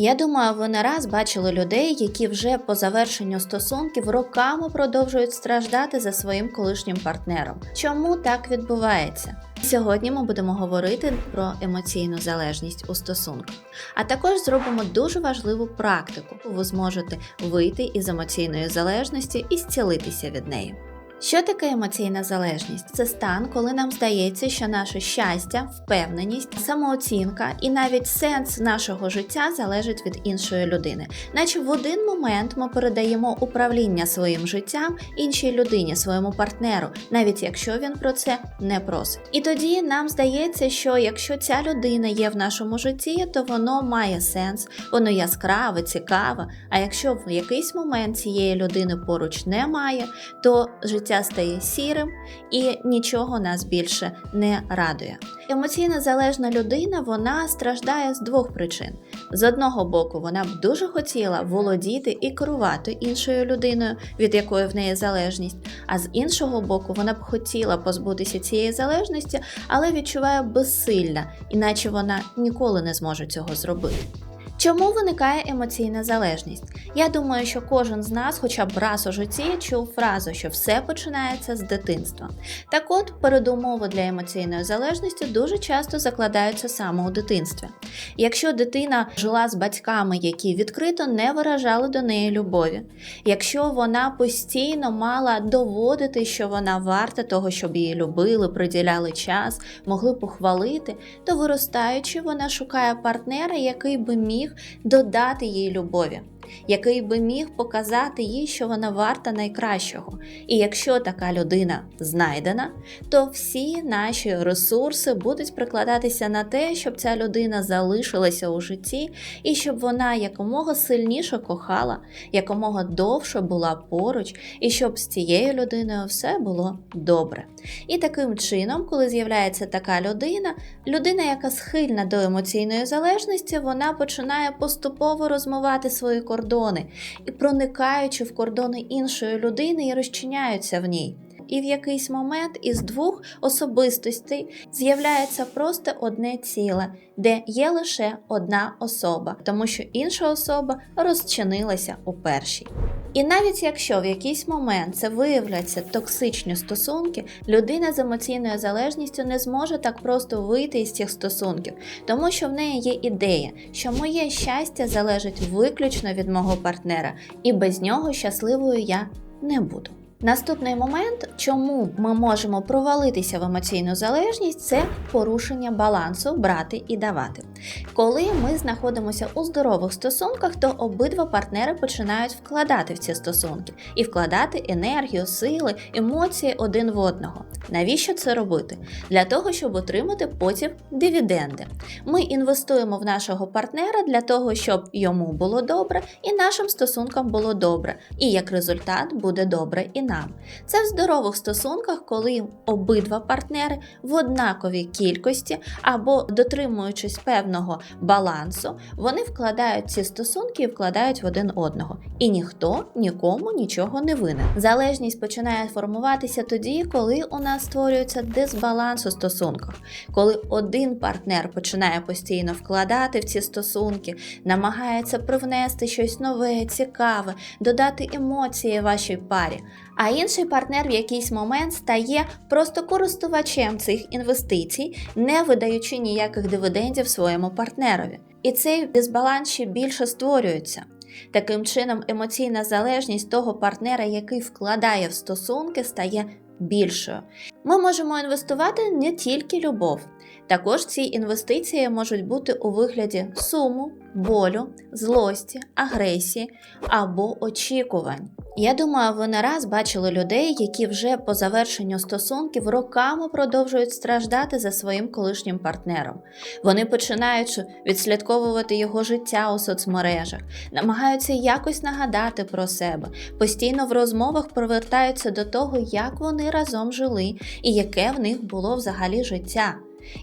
Я думаю, ви не раз бачили людей, які вже по завершенню стосунків роками продовжують страждати за своїм колишнім партнером. Чому так відбувається? Сьогодні ми будемо говорити про емоційну залежність у стосунках, а також зробимо дуже важливу практику. Ви зможете вийти із емоційної залежності і зцілитися від неї. Що таке емоційна залежність? Це стан, коли нам здається, що наше щастя, впевненість, самооцінка і навіть сенс нашого життя залежить від іншої людини. Наче в один момент ми передаємо управління своїм життям іншій людині, своєму партнеру, навіть якщо він про це не просить. І тоді нам здається, що якщо ця людина є в нашому житті, то воно має сенс, воно яскраве, цікаве. А якщо в якийсь момент цієї людини поруч немає, то життя стає сірим і нічого нас більше не радує. Емоційно залежна людина вона страждає з двох причин: з одного боку, вона б дуже хотіла володіти і керувати іншою людиною, від якої в неї залежність, а з іншого боку, вона б хотіла позбутися цієї залежності, але відчуває безсилля, іначе вона ніколи не зможе цього зробити. Чому виникає емоційна залежність? Я думаю, що кожен з нас, хоча б раз у житті, чув фразу, що все починається з дитинства. Так от, передумови для емоційної залежності дуже часто закладаються саме у дитинстві. Якщо дитина жила з батьками, які відкрито не виражали до неї любові, якщо вона постійно мала доводити, що вона варта того, щоб її любили, приділяли час, могли похвалити, то виростаючи, вона шукає партнера, який би міг додати їй любові, який би міг показати їй, що вона варта найкращого. І якщо така людина знайдена, то всі наші ресурси будуть прикладатися на те, щоб ця людина залишилася у житті і щоб вона якомога сильніше кохала, якомога довше була поруч, і щоб з цією людиною все було добре. І таким чином, коли з'являється така людина, людина, яка схильна до емоційної залежності, вона починає поступово розмивати свої кордони і проникаючи в кордони іншої людини і розчиняються в ній. І в якийсь момент із двох особистостей з'являється просто одне ціле, де є лише одна особа, тому що інша особа розчинилася у першій. І навіть якщо в якийсь момент це виявляться токсичні стосунки, людина з емоційною залежністю не зможе так просто вийти із цих стосунків, тому що в неї є ідея, що моє щастя залежить виключно від мого партнера, і без нього щасливою я не буду. Наступний момент, чому ми можемо провалитися в емоційну залежність, це порушення балансу брати і давати. Коли ми знаходимося у здорових стосунках, то обидва партнери починають вкладати в ці стосунки і вкладати енергію, сили, емоції один в одного. Навіщо це робити? Для того, щоб отримати потім дивіденди. Ми інвестуємо в нашого партнера для того, щоб йому було добре і нашим стосункам було добре, і як результат буде добре і нам. Це в здорових стосунках, коли обидва партнери в однаковій кількості або дотримуючись певного балансу, вони вкладають ці стосунки і вкладають в один одного. І ніхто нікому нічого не винен. Залежність починає формуватися тоді, коли у нас створюється дисбаланс у стосунках, коли один партнер починає постійно вкладати в ці стосунки, намагається привнести щось нове, цікаве, додати емоції вашій парі. А інший партнер в якийсь момент стає просто користувачем цих інвестицій, не видаючи ніяких дивідендів своєму партнерові. І цей дисбаланс ще більше створюється. Таким чином, емоційна залежність того партнера, який вкладає в стосунки, стає більшою. Ми можемо інвестувати не тільки любов. Також ці інвестиції можуть бути у вигляді суму, болю, злості, агресії або очікувань. Я думаю, ви не раз бачили людей, які вже по завершенню стосунків роками продовжують страждати за своїм колишнім партнером. Вони починають відслідковувати його життя у соцмережах, намагаються якось нагадати про себе, постійно в розмовах повертаються до того, як вони разом жили і яке в них було взагалі життя.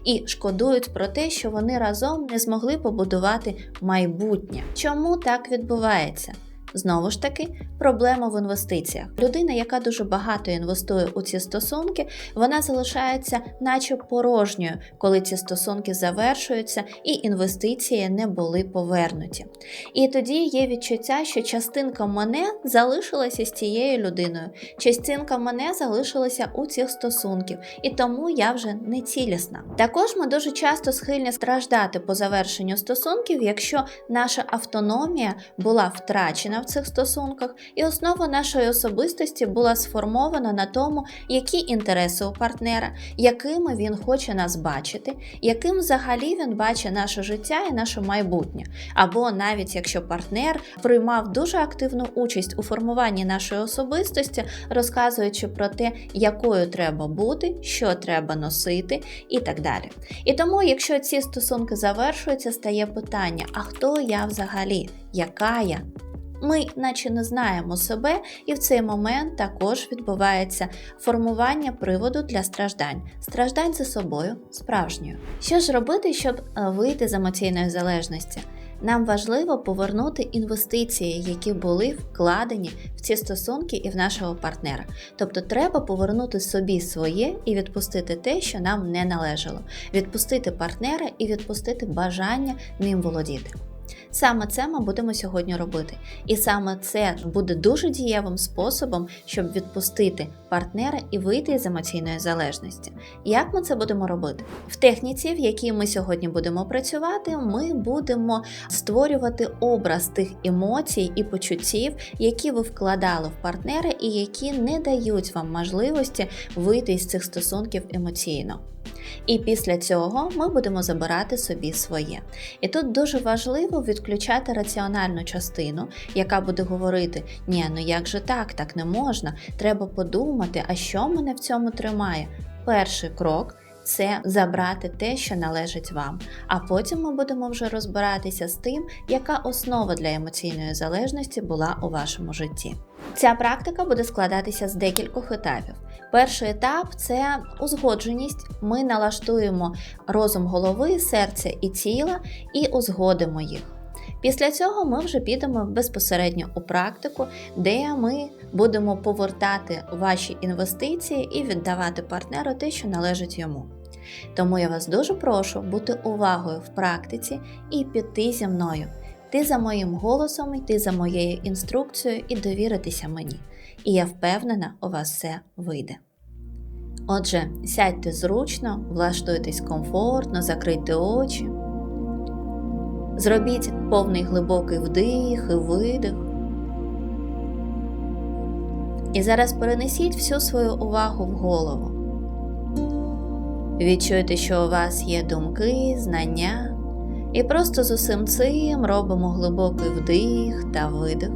І шкодують про те, що вони разом не змогли побудувати майбутнє. Чому так відбувається? Знову ж таки, проблема в інвестиціях. Людина, яка дуже багато інвестує у ці стосунки, вона залишається, наче порожньою, коли ці стосунки завершуються і інвестиції не були повернуті. І тоді є відчуття, що частинка мене залишилася з цією людиною, частинка мене залишилася у цих стосунків, і тому я вже не цілісна. Також ми дуже часто схильні страждати по завершенню стосунків, якщо наша автономія була втрачена в цих стосунках, і основа нашої особистості була сформована на тому, які інтереси у партнера, якими він хоче нас бачити, яким взагалі він бачить наше життя і наше майбутнє. Або навіть якщо партнер приймав дуже активну участь у формуванні нашої особистості, розказуючи про те, якою треба бути, що треба носити і так далі. І тому, якщо ці стосунки завершуються, стає питання: а хто я взагалі? Яка я? Ми, наче не знаємо себе, і в цей момент також відбувається формування приводу для страждань, страждань за собою справжньою. Що ж робити, щоб е, вийти з емоційної залежності? Нам важливо повернути інвестиції, які були вкладені в ці стосунки і в нашого партнера. Тобто треба повернути собі своє і відпустити те, що нам не належало, відпустити партнера і відпустити бажання ним володіти. Саме це ми будемо сьогодні робити. І саме це буде дуже дієвим способом, щоб відпустити партнера і вийти з емоційної залежності. Як ми це будемо робити? В техніці, в якій ми сьогодні будемо працювати, ми будемо створювати образ тих емоцій і почуттів, які ви вкладали в партнера, і які не дають вам можливості вийти з цих стосунків емоційно. І після цього ми будемо забирати собі своє. І тут дуже важливо відключати раціональну частину, яка буде говорити: ні, ну як же так, так не можна, треба подумати, а що мене в цьому тримає. Перший крок. Це забрати те, що належить вам. А потім ми будемо вже розбиратися з тим, яка основа для емоційної залежності була у вашому житті. Ця практика буде складатися з декількох етапів. Перший етап це узгодженість. Ми налаштуємо розум голови, серця і тіла і узгодимо їх. Після цього ми вже підемо безпосередньо у практику, де ми будемо повертати ваші інвестиції і віддавати партнеру те, що належить йому. Тому я вас дуже прошу бути увагою в практиці і піти зі мною. Йти за моїм голосом, йти за моєю інструкцією і довіритися мені. І я впевнена, у вас все вийде. Отже, сядьте зручно, влаштуйтесь комфортно, закрийте очі. Зробіть повний глибокий вдих і видих. І зараз перенесіть всю свою увагу в голову. Відчуйте, що у вас є думки, знання, і просто з усім цим робимо глибокий вдих та видих.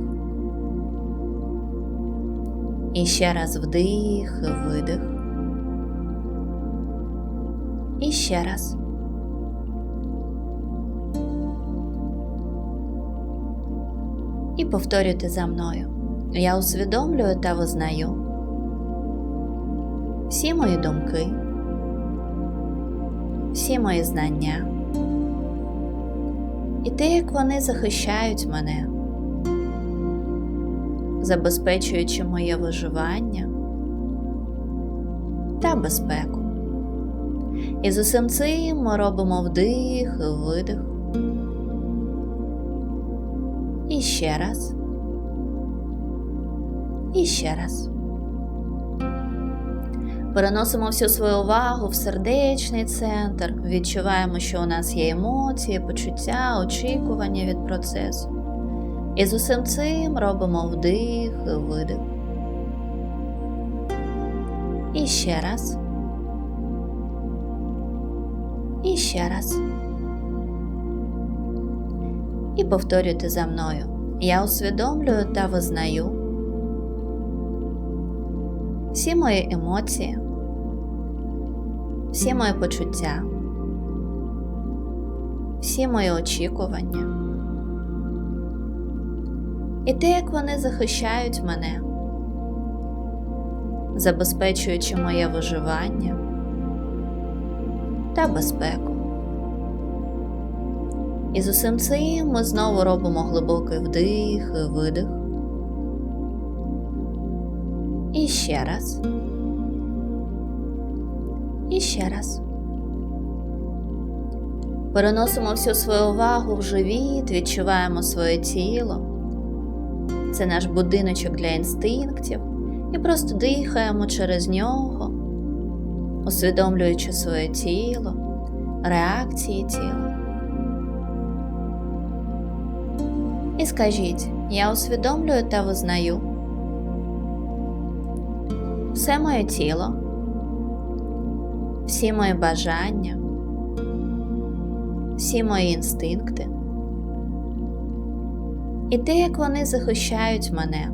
І ще раз вдих і видих. І ще раз. І повторюйте за мною. Я усвідомлюю та визнаю всі мої думки, всі мої знання і те, як вони захищають мене, забезпечуючи моє виживання та безпеку. І з усім цим ми робимо вдих і видих. І раз. І раз. Переносимо всю свою увагу в сердечний центр, відчуваємо, що у нас є емоції, почуття, очікування від процесу. І з усім цим робимо вдих і видих. І ще раз. І ще раз. І повторюйте за мною. Я усвідомлюю та визнаю всі мої емоції, всі мої почуття, всі мої очікування. І те, як вони захищають мене, забезпечуючи моє виживання та безпеку. І з усім цим ми знову робимо глибокий вдих і видих. І ще раз. І ще раз. Переносимо всю свою увагу в живіт, відчуваємо своє тіло. Це наш будиночок для інстинктів, і просто дихаємо через нього, усвідомлюючи своє тіло, реакції тіла. Скажіть, я усвідомлюю та визнаю. Все моє тіло, всі мої бажання, всі мої інстинкти. І те, як вони захищають мене,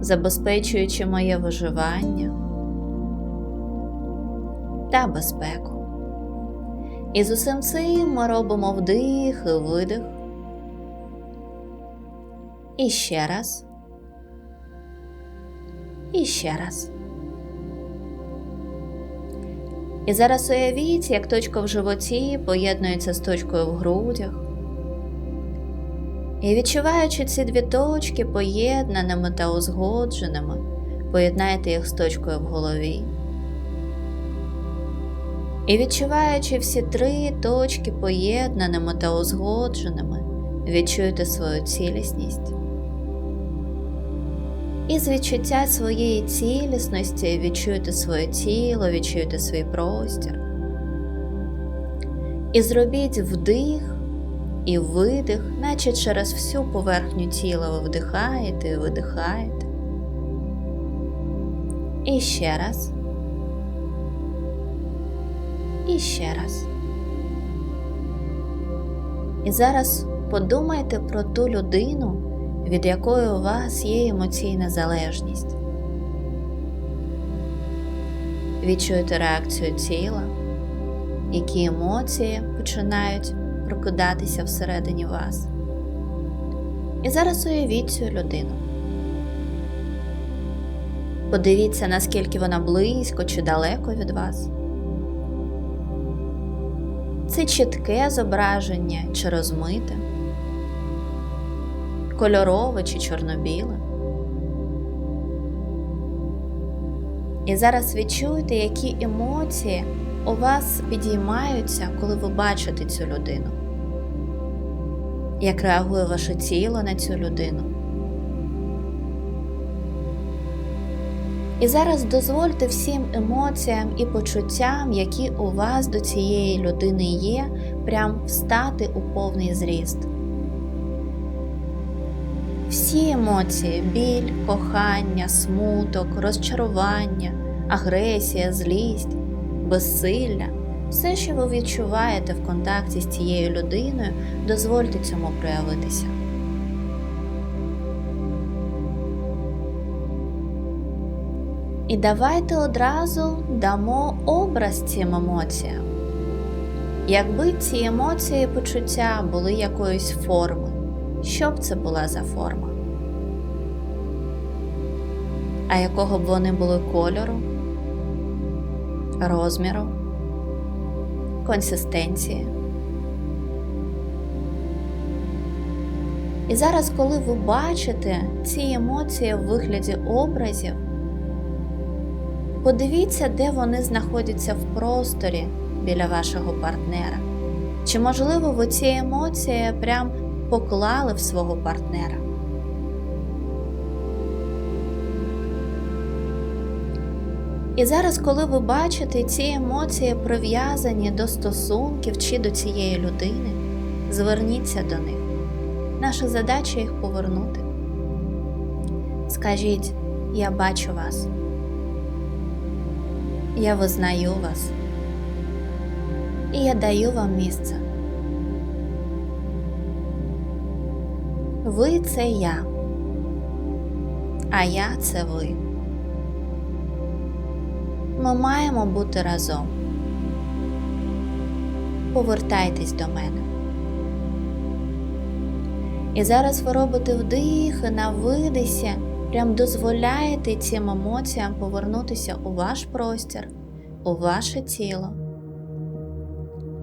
забезпечуючи моє виживання та безпеку. І з усім цим ми робимо вдих і видих. І ще раз. І ще раз. І зараз уявіть, як точка в животі поєднується з точкою в грудях. І відчуваючи ці дві точки поєднаними та узгодженими, поєднайте їх з точкою в голові. І відчуваючи всі три точки поєднаними та узгодженими, відчуйте свою цілісність. І з відчуття своєї цілісності відчуйте своє тіло, відчуйте свій простір. І зробіть вдих і видих, наче через всю поверхню тіла ви вдихаєте і видихаєте. І ще раз. І ще раз. І зараз подумайте про ту людину, від якої у вас є емоційна залежність. Відчуєте реакцію тіла, які емоції починають прокидатися всередині вас. І зараз уявіть цю людину. Подивіться, наскільки вона близько чи далеко від вас. Це чітке зображення чи розмите, кольорове чи чорно-біле. І зараз відчуйте, які емоції у вас підіймаються, коли ви бачите цю людину. Як реагує ваше тіло на цю людину? І зараз дозвольте всім емоціям і почуттям, які у вас до цієї людини є, прям встати у повний зріст. Всі емоції біль, кохання, смуток, розчарування, агресія, злість, безсилля, все, що ви відчуваєте в контакті з цією людиною, дозвольте цьому проявитися. І давайте одразу дамо образ цим емоціям. Якби ці емоції і почуття були якоїсь форми, що б це була за форма? А якого б вони були кольору, розміру, консистенції? І зараз, коли ви бачите ці емоції в вигляді образів, Подивіться, де вони знаходяться в просторі біля вашого партнера. Чи, можливо, ви ці емоції прям поклали в свого партнера? І зараз, коли ви бачите ці емоції прив'язані до стосунків чи до цієї людини, зверніться до них. Наша задача їх повернути. Скажіть, я бачу вас. Я визнаю вас, і я даю вам місце. Ви це я, а я це ви. Ми маємо бути разом. Повертайтесь до мене. І зараз ви робите вдих і на видисі прям дозволяєте цим емоціям повернутися у ваш простір, у ваше тіло.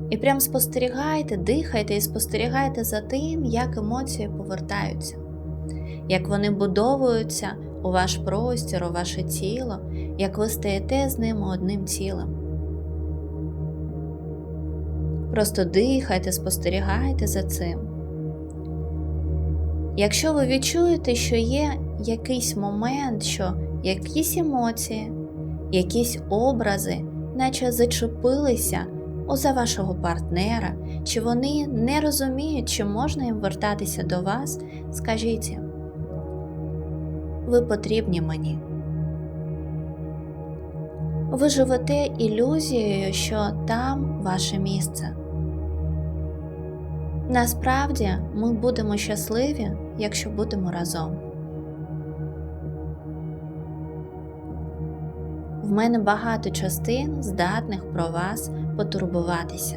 І прям спостерігайте, дихайте і спостерігайте за тим, як емоції повертаються, як вони будовуються у ваш простір, у ваше тіло, як ви стаєте з ними одним цілим. Просто дихайте, спостерігайте за цим. Якщо ви відчуєте, що є якийсь момент, що якісь емоції, якісь образи, наче зачепилися за вашого партнера, чи вони не розуміють, чи можна їм вертатися до вас, скажіть їм, ви потрібні мені. Ви живете ілюзією, що там ваше місце. Насправді ми будемо щасливі, якщо будемо разом. В мене багато частин, здатних про вас потурбуватися.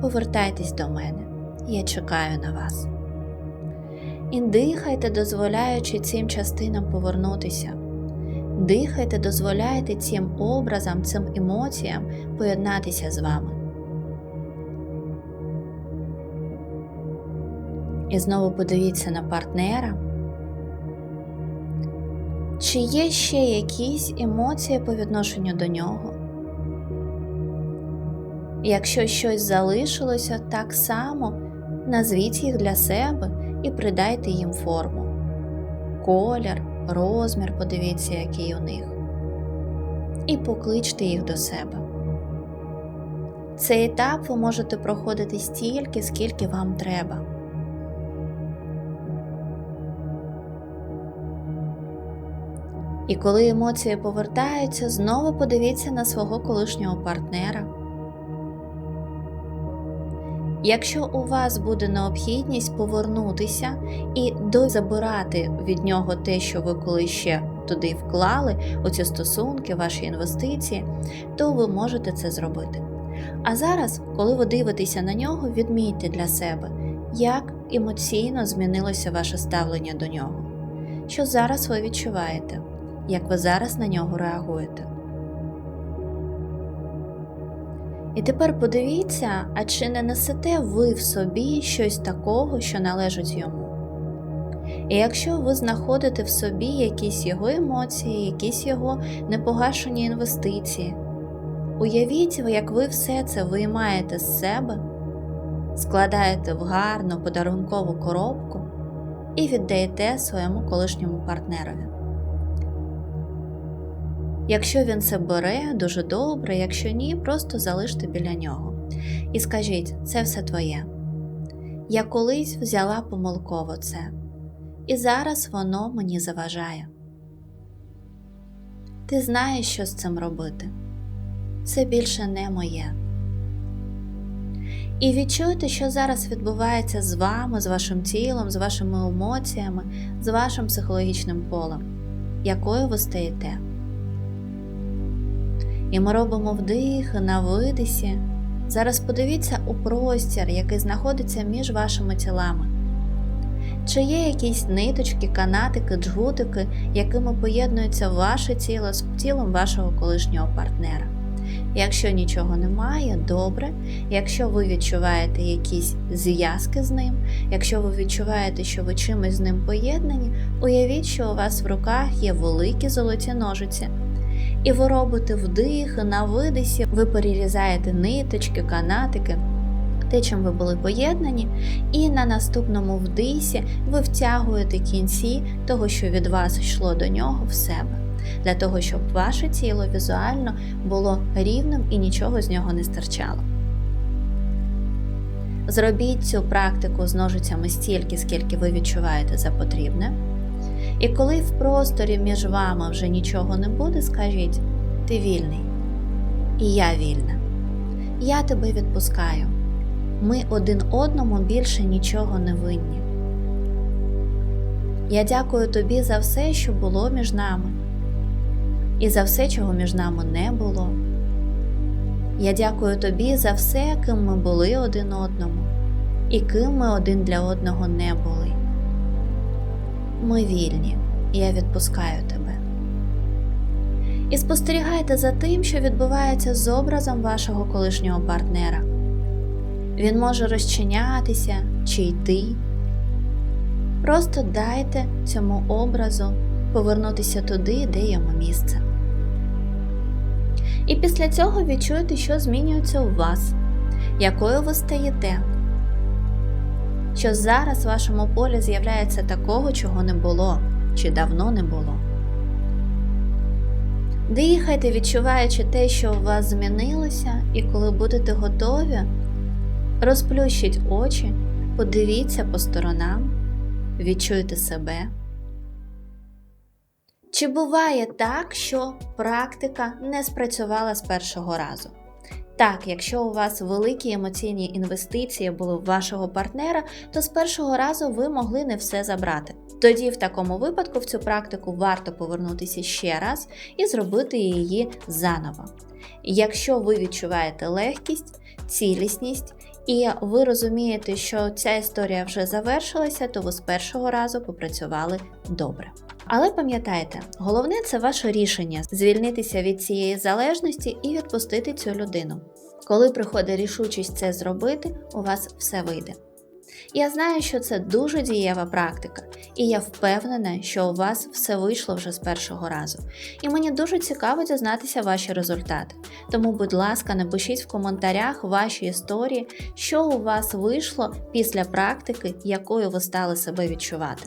Повертайтесь до мене, я чекаю на вас. І дихайте, дозволяючи цим частинам повернутися. Дихайте, дозволяйте цим образам, цим емоціям поєднатися з вами. І знову подивіться на партнера. Чи є ще якісь емоції по відношенню до нього? Якщо щось залишилося, так само назвіть їх для себе і придайте їм форму. Колір, розмір, подивіться, який у них. І покличте їх до себе. Цей етап ви можете проходити стільки, скільки вам треба. І коли емоції повертаються, знову подивіться на свого колишнього партнера. Якщо у вас буде необхідність повернутися і дозабирати від нього те, що ви коли ще туди вклали, оці стосунки, ваші інвестиції, то ви можете це зробити. А зараз, коли ви дивитеся на нього, відмійте для себе, як емоційно змінилося ваше ставлення до нього, що зараз ви відчуваєте як ви зараз на нього реагуєте. І тепер подивіться, а чи не несете ви в собі щось такого, що належить йому. І якщо ви знаходите в собі якісь його емоції, якісь його непогашені інвестиції, уявіть, як ви все це виймаєте з себе, складаєте в гарну подарункову коробку і віддаєте своєму колишньому партнерові. Якщо він це бере, дуже добре, якщо ні, просто залиште біля нього. І скажіть, це все твоє. Я колись взяла помилково це, і зараз воно мені заважає. Ти знаєш, що з цим робити. Це більше не моє. І відчуйте, що зараз відбувається з вами, з вашим тілом, з вашими емоціями, з вашим психологічним полем, якою ви стаєте. І ми робимо вдих на видисі. Зараз подивіться у простір, який знаходиться між вашими тілами. Чи є якісь ниточки, канатики, джгутики, якими поєднується ваше тіло з тілом вашого колишнього партнера? Якщо нічого немає, добре. Якщо ви відчуваєте якісь зв'язки з ним, якщо ви відчуваєте, що ви чимось з ним поєднані, уявіть, що у вас в руках є великі золоті ножиці. І ви робите вдих, на видисі, ви перерізаєте ниточки, канатики, те, чим ви були поєднані, і на наступному вдисі ви втягуєте кінці того, що від вас йшло до нього в себе, для того, щоб ваше тіло візуально було рівним і нічого з нього не стирчало. Зробіть цю практику з ножицями стільки, скільки ви відчуваєте за потрібне. І коли в просторі між вами вже нічого не буде, скажіть, ти вільний, і я вільна. Я тебе відпускаю. Ми один одному більше нічого не винні. Я дякую тобі за все, що було між нами, і за все, чого між нами не було. Я дякую тобі за все, ким ми були один одному, і ким ми один для одного не були. Ми вільні, я відпускаю тебе. І спостерігайте за тим, що відбувається з образом вашого колишнього партнера. Він може розчинятися чи йти. Просто дайте цьому образу повернутися туди, де йому місце. І після цього відчуєте, що змінюється у вас, якою ви стаєте, що зараз в вашому полі з'являється такого, чого не було чи давно не було. Дихайте, відчуваючи те, що у вас змінилося, і коли будете готові, розплющіть очі, подивіться по сторонам, відчуйте себе. Чи буває так, що практика не спрацювала з першого разу? Так, якщо у вас великі емоційні інвестиції були в вашого партнера, то з першого разу ви могли не все забрати. Тоді, в такому випадку, в цю практику варто повернутися ще раз і зробити її заново. Якщо ви відчуваєте легкість, цілісність і ви розумієте, що ця історія вже завершилася, то ви з першого разу попрацювали добре. Але пам'ятайте, головне це ваше рішення звільнитися від цієї залежності і відпустити цю людину. Коли приходить рішучість це зробити, у вас все вийде. Я знаю, що це дуже дієва практика, і я впевнена, що у вас все вийшло вже з першого разу. І мені дуже цікаво дізнатися ваші результати. Тому, будь ласка, напишіть в коментарях ваші історії, що у вас вийшло після практики, якою ви стали себе відчувати.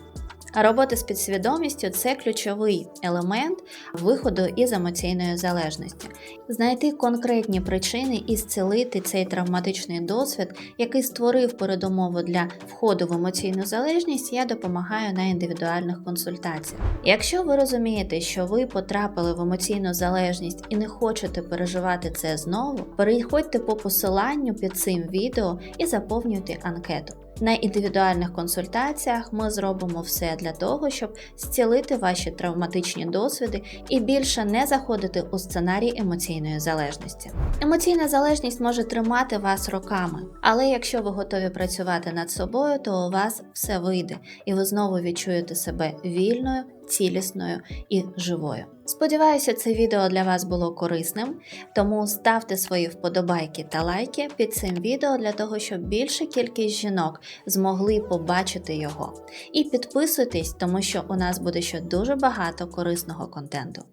Робота з підсвідомістю це ключовий елемент виходу із емоційної залежності. Знайти конкретні причини і зцілити цей травматичний досвід, який створив передумову для входу в емоційну залежність, я допомагаю на індивідуальних консультаціях. Якщо ви розумієте, що ви потрапили в емоційну залежність і не хочете переживати це знову, переходьте по посиланню під цим відео і заповнюйте анкету. На індивідуальних консультаціях ми зробимо все для того, щоб зцілити ваші травматичні досвіди і більше не заходити у сценарій емоційної залежності. Емоційна залежність може тримати вас роками, але якщо ви готові працювати над собою, то у вас все вийде, і ви знову відчуєте себе вільною, цілісною і живою. Сподіваюся, це відео для вас було корисним, тому ставте свої вподобайки та лайки під цим відео для того, щоб більша кількість жінок змогли побачити його. І підписуйтесь, тому що у нас буде ще дуже багато корисного контенту.